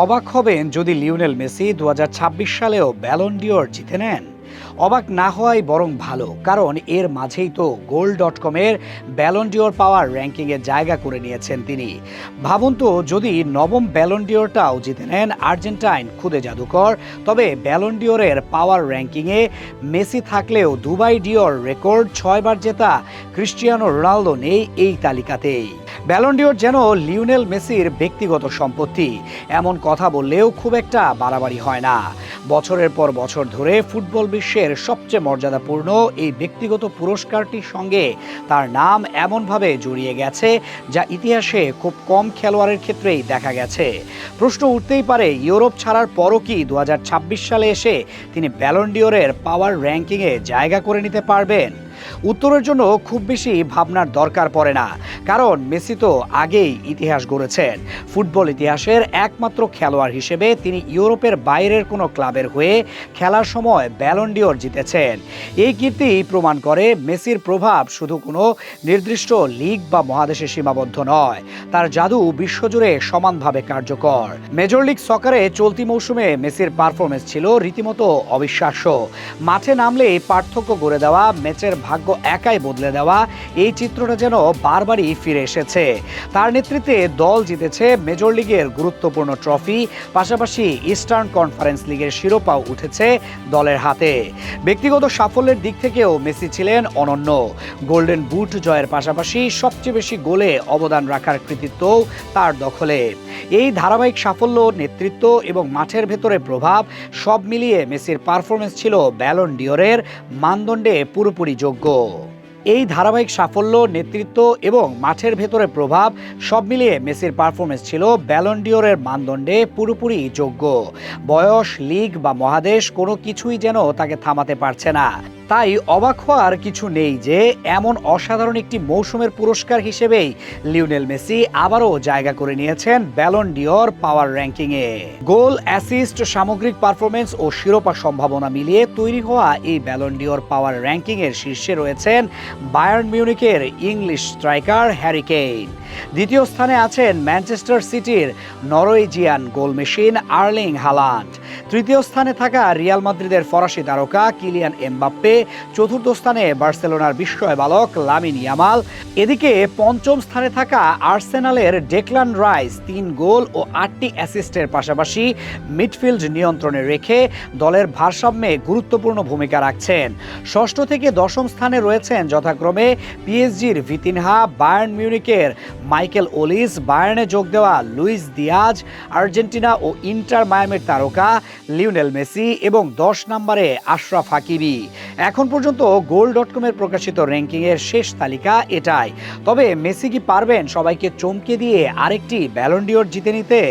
অবাক হবেন যদি লিওনেল মেসি দু হাজার ছাব্বিশ সালেও ব্যালন ডিওর জিতে নেন। অবাক না হওয়াই বরং ভালো, কারণ এর মাঝেই তো গোল ডট কমের ব্যালন ডিওর পাওয়ার র্যাঙ্কিংয়ে জায়গা করে নিয়েছেন তিনি। ভাবুন তো, যদি নবম ব্যালন ডিওরটাও জিতে নেন আর্জেন্টাইন খুদে জাদুকর, তবে ব্যালন ডিওরের পাওয়ার র্যাঙ্কিংয়ে মেসি থাকলেও দুবাই ডিওর রেকর্ড ছয়বার জেতা ক্রিস্টিয়ানো রোনালদো নেই এই তালিকাতেই। ব্যালন ডিওর যেন লিওনেল মেসির ব্যক্তিগত সম্পত্তি। এমন কথা বললেও খুব একটা বাড়াবাড়ি হয় না। বছরের পর বছর ধরে ফুটবল বিশ্বের সবচেয়ে মর্যাদাপূর্ণ এই ব্যক্তিগত পুরস্কারটির সঙ্গে তার নাম এমনভাবে জড়িয়ে গেছে যা ইতিহাসে খুব কম খেলোয়াড়ের ক্ষেত্রেই দেখা গেছে। প্রশ্ন উঠতেই পারে, ইউরোপ ছাড়ার পরও কি দু হাজার ছাব্বিশ সালে এসে তিনি ব্যালন্ডিওরের পাওয়ার র্যাঙ্কিংয়ে জায়গা করে নিতে পারবেন? উত্তরের জন্য খুব বেশি ভাবনার দরকার পড়ে না। কারণ মেসি তো আগেই ইতিহাস গড়েছেন। ফুটবল ইতিহাসের একমাত্র খেলোয়াড় হিসেবে তিনি ইউরোপের বাইরের কোনো ক্লাবের হয়ে খেলার সময় ব্যালন্ডিওর জিতেছেন। এই কীর্তি প্রমাণ করে মেসির প্রভাব শুধু কোনো নির্দিষ্ট লিগ বা মহাদেশে সীমাবদ্ধ নয়, তার জাদু বিশ্বজুড়ে সমানভাবে কার্যকর। মেজর লিগ সকারে চলতি মৌসুমে মেসির পারফরমেন্স ছিল রীতিমতো অবিশ্বাস্য। মাঠে নামলেই পার্থক্য গড়ে দেওয়া, ম্যাচের ভাগ্য একাই বদলে দেওয়া, এই চিত্রটা যেন বারবারই ফিরে এসেছে। তার নেতৃত্বে দল জিতেছে মেজর লিগের গুরুত্বপূর্ণ ট্রফি, পাশাপাশি ইস্টার্ন কনফারেন্স লিগের শিরোপাও উঠেছে দলের হাতে। ব্যক্তিগত সাফল্যের দিক থেকেও মেসি ছিলেন অনন্য। গোল্ডেন বুট জয়ের পাশাপাশি সবচেয়ে বেশি গোলে অবদান রাখার কৃতিত্ব তার দখলে। এই ধারাবাহিক সাফল্য, নেতৃত্ব এবং মাঠের ভেতরে প্রভাব সব মিলিয়ে মেসির পারফরমেন্স ছিল ব্যালন ডিওরের মানদণ্ডে পুরোপুরি যোগ্য। এই ধারাবাহিক সাফল্য, নেতৃত্ব এবং মাঠের ভেতরে প্রভাব সব মিলিয়ে মেসির পারফরমেন্স ছিল ব্যালন্ডিওরের মানদণ্ডে পুরোপুরি যোগ্য। বয়স লিগ বা মহাদেশ কোনো কিছুই যেন তাকে থামাতে পারছে না। তাই অবাক হওয়ার কিছু নেই যে এমন অসাধারণ একটি মৌসুমের পুরস্কার হিসেবেই লিওনেল মেসি আবারও জায়গা করে নিয়েছেন ব্যালন ডিওর পাওয়ার র্যাঙ্কিংয়ে গোল অ্যাসিস্ট সামগ্রিক পারফরমেন্স ও শিরোপা সম্ভাবনা মিলিয়ে তৈরি হওয়া এই ব্যালন ডিওর পাওয়ার র্যাঙ্কিংয়ের শীর্ষে রয়েছেন বায়ার্ন মিউনিকের ইংলিশ স্ট্রাইকার হ্যারিকেইন দ্বিতীয় স্থানে আছেন ম্যানচেস্টার সিটির Norwegian goal machine Erling Haaland তৃতীয় স্থানে থাকা রিয়াল মাদ্রিদের ফরাসি তারকা কিলিয়ান এমবাপ্পে, চতুর্থ স্থানে বার্সেলোনার বিস্ময় বালক লামিন ইয়ামাল, এদিকে পঞ্চম স্থানে থাকা আর্সেনালের ডেকলান রাইস তিন গোল ও আটটি অ্যাসিস্টের পাশাপাশি মিডফিল্ড নিয়ন্ত্রণে রেখে দলের ভারসাম্যে গুরুত্বপূর্ণ ভূমিকা রাখছেন। ষষ্ঠ থেকে দশম স্থানে রয়েছেন যথাক্রমে পিএসজির ভিতিনহা, বায়ার্ন মিউনিকের মাইকেল ওলিস, বায়ার্নে যোগ দেওয়া লুইস দিয়াজ, আর্জেন্টিনা ও ইন্টার মায়ামের তারকা লিওনেল মেসি এবং দশ নম্বরে আশরাফ হাকিবি এখন পর্যন্ত গোল ডট কমের প্রকাশিত র্যাঙ্কিংয়ের শেষ তালিকা এটাই। তবে মেসি কি পারবেন সবাইকে চমকে দিয়ে আরেকটি ব্যালন্ডিওর জিতে নিতে?